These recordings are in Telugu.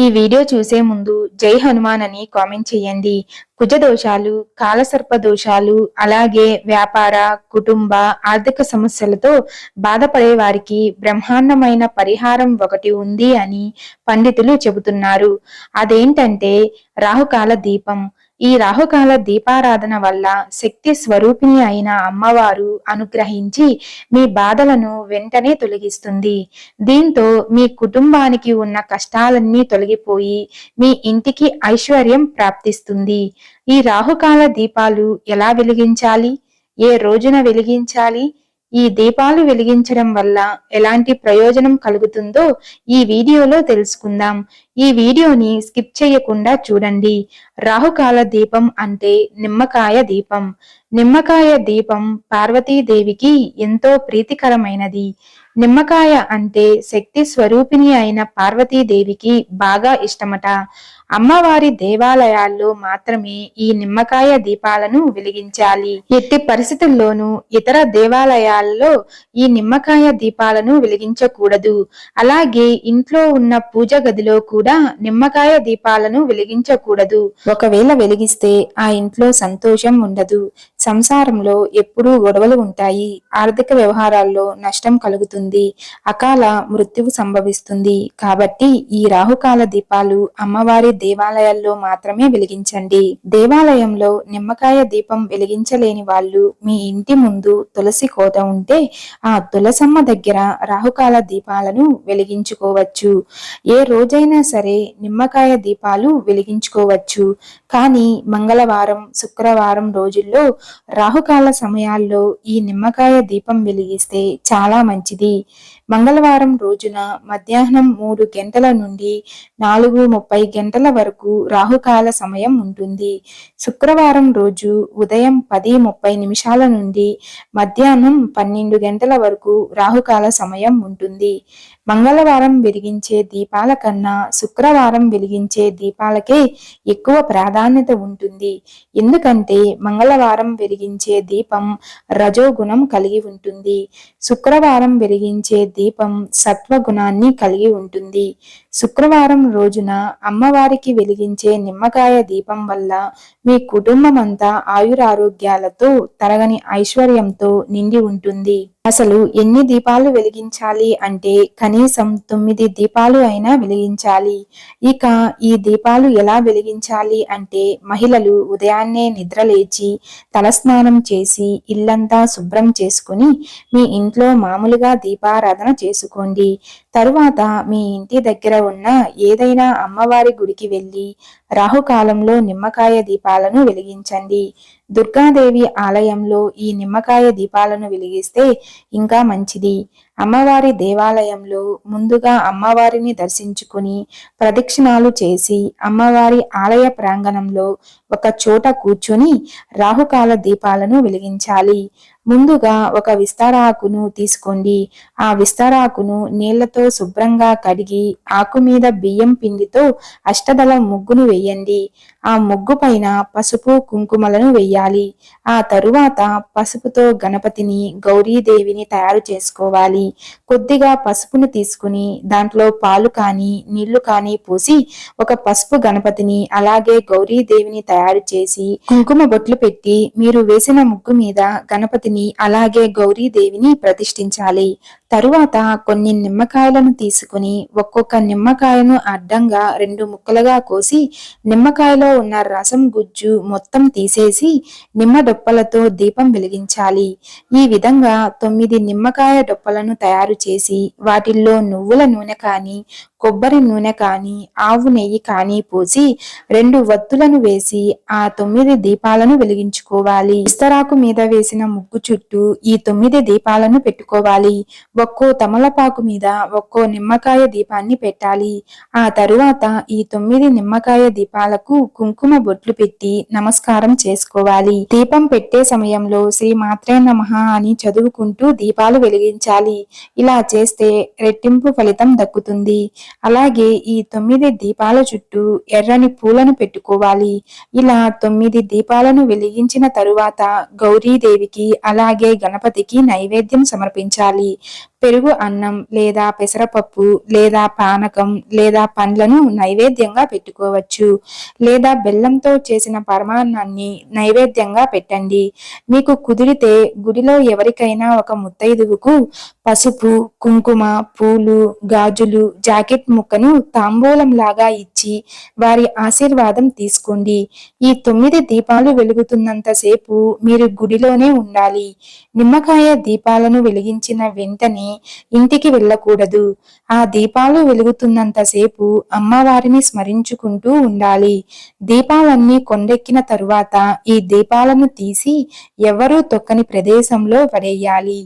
ఈ వీడియో చూసే ముందు జై హనుమాన్ అని కామెంట్ చేయండి. కుజ దోషాలు కాలసర్ప దోషాలు అలాగే వ్యాపార కుటుంబ ఆర్థిక సమస్యలతో బాధపడే వారికి బ్రహ్మాండమైన పరిహారం ఒకటి ఉంది అని పండితులు చెబుతున్నారు. అదేంటంటే రాహుకాల దీపం. ఈ రాహుకాల దీపారాధన వల్ల శక్తి స్వరూపిణి అయిన అమ్మవారు అనుగ్రహించి మీ బాధలను వెంటనే తొలగిస్తుంది. దీంతో మీ కుటుంబానికి ఉన్న కష్టాలన్నీ తొలగిపోయి మీ ఇంటికి ఐశ్వర్యం ప్రాప్తిస్తుంది. ఈ రాహుకాల దీపాలు ఎలా వెలిగించాలి? ఏ రోజున వెలిగించాలి? ఈ దీపాలు వెలిగించడం వల్ల ఎలాంటి ప్రయోజనం కలుగుతుందో ఈ వీడియోలో తెలుసుకుందాం. ఈ వీడియోని స్కిప్ చేయకుండా చూడండి. రాహుకాల దీపం అంటే నిమ్మకాయ దీపం. నిమ్మకాయ దీపం పార్వతీదేవికి ఎంతో ప్రీతికరమైనది. నిమ్మకాయ అంటే శక్తి స్వరూపిణి అయిన పార్వతీదేవికి బాగా ఇష్టమట. అమ్మవారి దేవాలయాల్లో మాత్రమే ఈ నిమ్మకాయ దీపాలను వెలిగించాలి. ఎట్టి పరిస్థితుల్లోనూ ఇతర దేవాలయాల్లో ఈ నిమ్మకాయ దీపాలను వెలిగించకూడదు. అలాగే ఇంట్లో ఉన్న పూజ గదిలో కూడా నిమ్మకాయ దీపాలను వెలిగించకూడదు. ఒకవేళ వెలిగిస్తే ఆ ఇంట్లో సంతోషం ఉండదు. సంసారంలో ఎప్పుడూ గొడవలు ఉంటాయి. ఆర్థిక వ్యవహారాల్లో నష్టం కలుగుతుంది. అకాల మృత్యువు సంభవిస్తుంది. కాబట్టి ఈ రాహుకాల దీపాలు అమ్మవారి దేవాలయాల్లో మాత్రమే వెలిగించండి. దేవాలయంలో నిమ్మకాయ దీపం వెలిగించలేని వాళ్ళు మీ ఇంటి ముందు తులసి కోట ఉంటే ఆ తులసమ్మ దగ్గర రాహుకాల దీపాలను వెలిగించుకోవచ్చు. ఏ రోజైనా సరే నిమ్మకాయ దీపాలు వెలిగించుకోవచ్చు. కానీ మంగళవారం శుక్రవారం రోజుల్లో రాహుకాల సమయాల్లో ఈ నిమ్మకాయ దీపం వెలిగిస్తే చాలా మంచిది. మంగళవారం రోజున మధ్యాహ్నం మూడు గంటల నుండి నాలుగు ముప్పై గంటల వరకు రాహుకాల సమయం ఉంటుంది. శుక్రవారం రోజు ఉదయం పది ముప్పై నిమిషాల నుండి మధ్యాహ్నం పన్నెండు గంటల వరకు రాహుకాల సమయం ఉంటుంది. మంగళవారం వెలిగించే దీపాల కన్నా శుక్రవారం వెలిగించే దీపాలకే ఎక్కువ ప్రాధాన్యత ఉంటుంది. ఎందుకంటే మంగళవారం వెలిగించే దీపం రజోగుణం కలిగి ఉంటుంది. శుక్రవారం వెలిగించే దీపం సత్వగుణాన్ని కలిగి ఉంటుంది. శుక్రవారం రోజున అమ్మవారికి వెలిగించే నిమ్మకాయ దీపం వల్ల మీ కుటుంబం అంతా ఆయురారోగ్యాలతో తరగని ఐశ్వర్యంతో నిండి ఉంటుంది. అసలు ఎన్ని దీపాలు వెలిగించాలి అంటే కనీసం తొమ్మిది దీపాలు అయినా వెలిగించాలి. ఇక ఈ దీపాలు ఎలా వెలిగించాలి అంటే మహిళలు ఉదయాన్నే నిద్రలేచి తలస్నానం చేసి ఇల్లంతా శుభ్రం చేసుకుని మీ ఇంట్లో మామూలుగా దీపారాధన చేసుకోండి. తరువాత మీ ఇంటి దగ్గర ఉన్న ఏదైనా అమ్మవారి గుడికి వెళ్ళి రాహుకాలంలో నిమ్మకాయ దీపాలను వెలిగించండి. దుర్గాదేవి ఆలయంలో ఈ నిమ్మకాయ దీపాలను వెలిగిస్తే ఇంకా మంచిది. అమ్మవారి దేవాలయంలో ముందుగా అమ్మవారిని దర్శించుకుని ప్రదక్షిణాలు చేసి అమ్మవారి ఆలయ ప్రాంగణంలో ఒక చోట కూర్చొని రాహుకాల దీపాలను వెలిగించాలి. ముందుగా ఒక విస్తారాకును తీసుకోండి. ఆ విస్తారాకును నీళ్ళతో శుభ్రంగా కడిగి ఆకు మీద బియ్యం పిండితో అష్టదళ ముగ్గును వేయండి. ఆ ముగ్గు పైన పసుపు కుంకుమలను వెయ్యాలి ఆ తరువాత పసుపుతో గణపతిని గౌరీదేవిని తయారు చేసుకోవాలి. కొద్దిగా పసుపును తీసుకుని దాంట్లో పాలు కానీ నీళ్ళు కానీ పోసి ఒక పసుపు గణపతిని అలాగే గౌరీదేవిని తయారు చేసి కుంకుమ బొట్లు పెట్టి మీరు వేసిన ముగ్గు మీద గణపతిని అలాగే గౌరీదేవిని ప్రతిష్ఠించాలి. తరువాత కొన్ని నిమ్మకాయలను తీసుకుని ఒక్కొక్క నిమ్మకాయను అడ్డంగా రెండు ముక్కలుగా కోసి నిమ్మకాయలో ఉన్న రసం గుజ్జు మొత్తం తీసేసి నిమ్మ డొప్పలతో దీపం వెలిగించాలి. ఈ విధంగా తొమ్మిది నిమ్మకాయ డొప్పలను తయారు చేసి వాటిల్లో నువ్వుల నూనె కానీ కొబ్బరి నూనె కానీ ఆవు నెయ్యి కానీ పోసి రెండు వత్తులను వేసి ఆ తొమ్మిది దీపాలను వెలిగించుకోవాలి. ఇస్తరాకు మీద వేసిన ముగ్గు చుట్టూ ఈ తొమ్మిది దీపాలను పెట్టుకోవాలి. ఒక్కో తమలపాకు మీద ఒక్కో నిమ్మకాయ దీపాన్ని పెట్టాలి. ఆ తరువాత ఈ తొమ్మిది నిమ్మకాయ దీపాలకు కుంకుమ బొట్లు పెట్టి నమస్కారం చేసుకోవాలి. దీపం పెట్టే సమయంలో శ్రీ మాత్రే నమ అని చదువుకుంటూ దీపాలు వెలిగించాలి. ఇలా చేస్తే రెట్టింపు ఫలితం దక్కుతుంది. అలాగే ఈ తొమ్మిది దీపాల చుట్టూ ఎర్రని పూలను పెట్టుకోవాలి. ఇలా తొమ్మిది దీపాలను వెలిగించిన తరువాత గౌరీదేవికి అలాగే గణపతికి నైవేద్యం సమర్పించాలి. పెరుగు అన్నం లేదా పెసరపప్పు లేదా పానకం లేదా పండ్లను నైవేద్యంగా పెట్టుకోవచ్చు. లేదా బెల్లంతో చేసిన పరమాన్నాన్ని నైవేద్యంగా పెట్టండి. మీకు కుదిరితే గుడిలో ఎవరికైనా ఒక ముత్తైదువుకు పసుపు కుంకుమ పూలు గాజులు జాకెట్ ముక్కను తాంబూలం లాగా ఇచ్చి వారి ఆశీర్వాదం తీసుకోండి. ఈ తొమ్మిది దీపాలు వెలుగుతున్నంతసేపు మీరు గుడిలోనే ఉండాలి. నిమ్మకాయ దీపాలను వెలిగించిన వెంటనే ఇంటికి వెళ్ళకూడదు. ఆ దీపాలు వెలుగుతున్నంతసేపు అమ్మవారిని స్మరించుకుంటూ ఉండాలి. దీపాలన్నీ కొండెక్కిన తరువాత ఈ దీపాలను తీసి ఎవరూ తొక్కని ప్రదేశంలో పడేయాలి.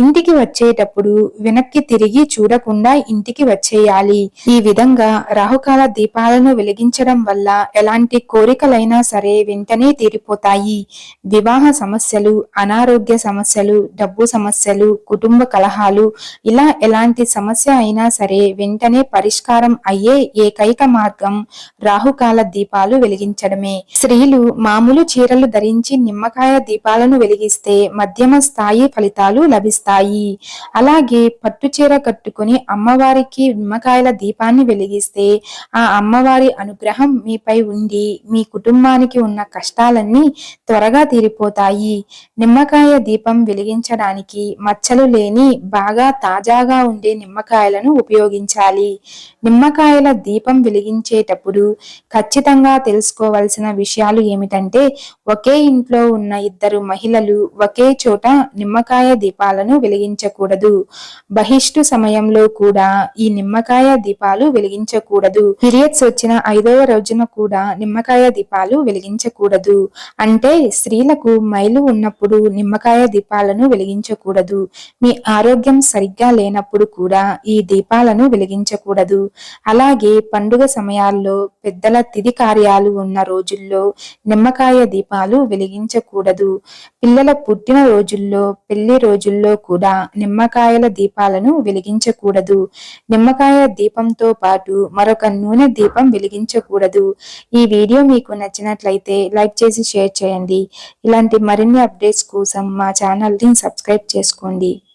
ఇంటికి వచ్చేటప్పుడు వెనక్కి తిరిగి చూడకుండా ఇంటికి వచ్చేయాలి. ఈ విధంగా రాహుకాల దీపాలను వెలిగించడం వల్ల ఎలాంటి కోరికలైనా సరే వెంటనే తీరిపోతాయి. వివాహ సమస్యలు అనారోగ్య సమస్యలు డబ్బు సమస్యలు కుటుంబ కలహాలు ఇలా ఎలాంటి సమస్య అయినా సరే వెంటనే పరిష్కారం అయ్యే ఏకైక మార్గం రాహుకాల దీపాలు వెలిగించడమే. స్త్రీలు మామూలు చీరలు ధరించి నిమ్మకాయ దీపాలను వెలిగిస్తే మధ్యమ స్థాయి ఫలితాలు లభిస్తాయి. వస్తాయి అలాగే పట్టు చీర కట్టుకుని అమ్మవారికి నిమ్మకాయల దీపాన్ని వెలిగిస్తే ఆ అమ్మవారి అనుగ్రహం మీపై ఉండి మీ కుటుంబానికి ఉన్న కష్టాలన్నీ త్వరగా తీరిపోతాయి. నిమ్మకాయ దీపం వెలిగించడానికి మచ్చలు లేని బాగా తాజాగా ఉండే నిమ్మకాయలను ఉపయోగించాలి. నిమ్మకాయల దీపం వెలిగించేటప్పుడు ఖచ్చితంగా తెలుసుకోవాల్సిన విషయాలు ఏమిటంటే ఒకే ఇంట్లో ఉన్న ఇద్దరు మహిళలు ఒకే చోట నిమ్మకాయ దీపాలను దీపాలను వెలిగించకూడదు. బహిష్టు సమయంలో కూడా ఈ నిమ్మకాయ దీపాలు వెలిగించకూడదు. పీరియడ్స్ వచ్చిన ఐదవ రోజున కూడా నిమ్మకాయ దీపాలు వెలిగించకూడదు. అంటే స్త్రీలకు మైలు ఉన్నప్పుడు నిమ్మకాయ దీపాలను వెలిగించకూడదు. మీ ఆరోగ్యం సరిగ్గా లేనప్పుడు కూడా ఈ దీపాలను వెలిగించకూడదు. అలాగే పండుగ సమయాల్లో పెద్దల తిది కార్యాలు ఉన్న రోజుల్లో నిమ్మకాయ దీపాలు వెలిగించకూడదు. పిల్లల పుట్టిన రోజుల్లో పెళ్ళి రోజుల్లో కూడా నిమ్మకాయల దీపాలను వెలిగించకూడదు. నిమ్మకాయ దీపంతో పాటు మరొక నూనె దీపం వెలిగించకూడదు. ఈ వీడియో మీకు నచ్చినట్లయితే లైక్ చేసి షేర్ చేయండి. ఇలాంటి మరిన్ని అప్డేట్స్ కోసం మా ఛానల్ని సబ్స్క్రైబ్ చేసుకోండి.